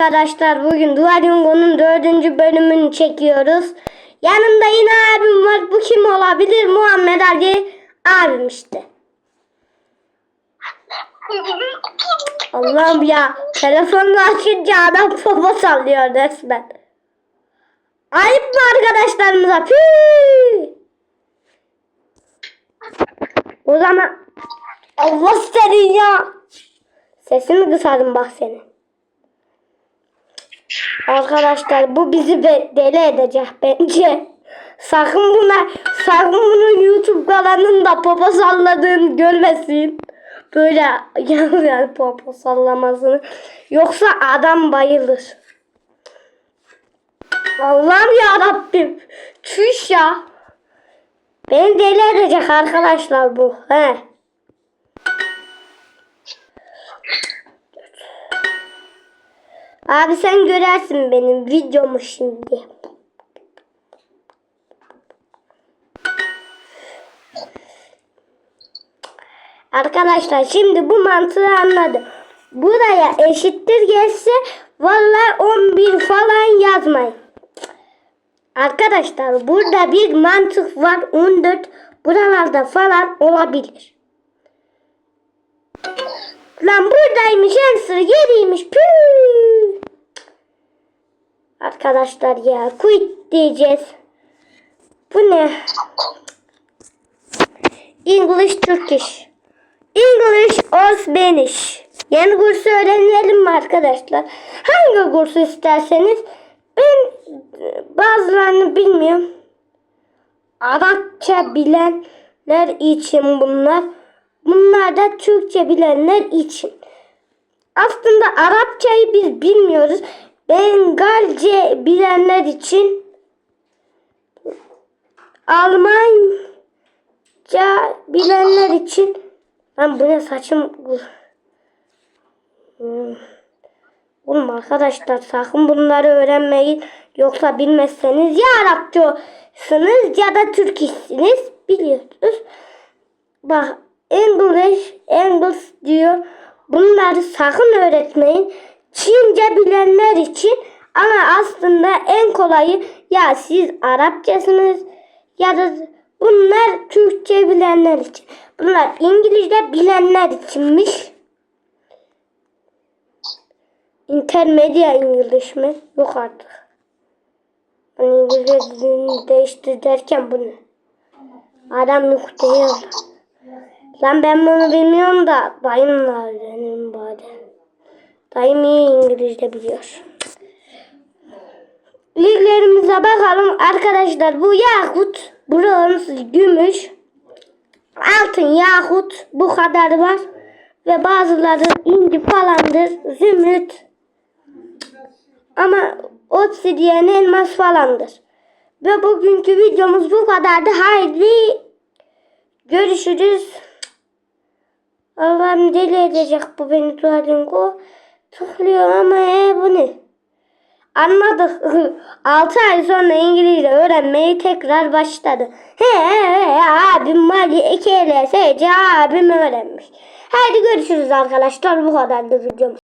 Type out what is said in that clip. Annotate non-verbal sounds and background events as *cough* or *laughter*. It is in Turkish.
Arkadaşlar bugün Duolingo'nun dördüncü bölümünü çekiyoruz. Yanımda yine abim var. Bu kim olabilir? Muhammed Ali abim işte. Allah'ım ya. Telefonunu açınca adam popo sallıyor resmen. Ayıp mı arkadaşlarımıza? Püü. O zaman Allah senin ya. Sesini kısarım bak senin. Arkadaşlar bu bizi deli edecek bence. Sakın buna, sakın bunun YouTube kanalında popo salladığını görmesin. Böyle yani, yani popo sallamasını. Yoksa adam bayılır. Allah'ım ya Rabbim. Çüş ya. Beni deli edecek arkadaşlar bu. He. Abi sen görersin benim videomu şimdi. Arkadaşlar şimdi bu mantığı anladım. Buraya eşittir gelse vallahi 11 falan yazmayın. Arkadaşlar burada bir mantık var. 14 buralarda falan olabilir. Lan buradaymış answer yeriymiş. Püü. Arkadaşlar ya quit diyeceğiz. Bu ne? English Turkish. English or Spanish. Yeni kursu öğrenelim mi arkadaşlar? Hangi kursu isterseniz ben bazılarını bilmiyorum. Arapça bilenler için bunlar. Bunlar da Türkçe bilenler için. Aslında Arapçayı biz bilmiyoruz. Bengalce bilenler için Almanca bilenler için ben bu ne saçım Hmm. Oğlum arkadaşlar sakın bunları öğrenmeyin. Yoksa bilmezseniz ya Arapçasınız ya da Türk işsiniz. Biliyorsunuz. Bak English, English diyor. Bunları sakın öğretmeyin. Çince bilenler için ama aslında en kolayı ya siz Arapçasınız ya da bunlar Türkçe bilenler için. Bunlar İngilizce bilenler içinmiş. Intermedia İngiliz mi? Yok artık. Ben İngilizce dilini değiştir derken bu ne? Adam yok değil. Lan ben bunu bilmiyorum da dayımla öğrenirim bari. Dayım iyi İngilizce biliyor. Liglerimize bakalım arkadaşlar. Bu yakut, bronz, gümüş, altın yakut bu kadar var. Ve bazıları inci falandır, zümrüt. Ama obsidiyen elmas falandır. Ve bugünkü videomuz bu kadardı. Haydi görüşürüz. Allah'ım deli edecek bu beni Duolingo. Tıklıyor ama e, bu ne? Anladık. *laughs* 6 ay sonra İngilizce öğrenmeyi tekrar başladı. He he he abim Mali EKLSC abim öğrenmiş. Haydi görüşürüz arkadaşlar. Bu kadardı videomuz.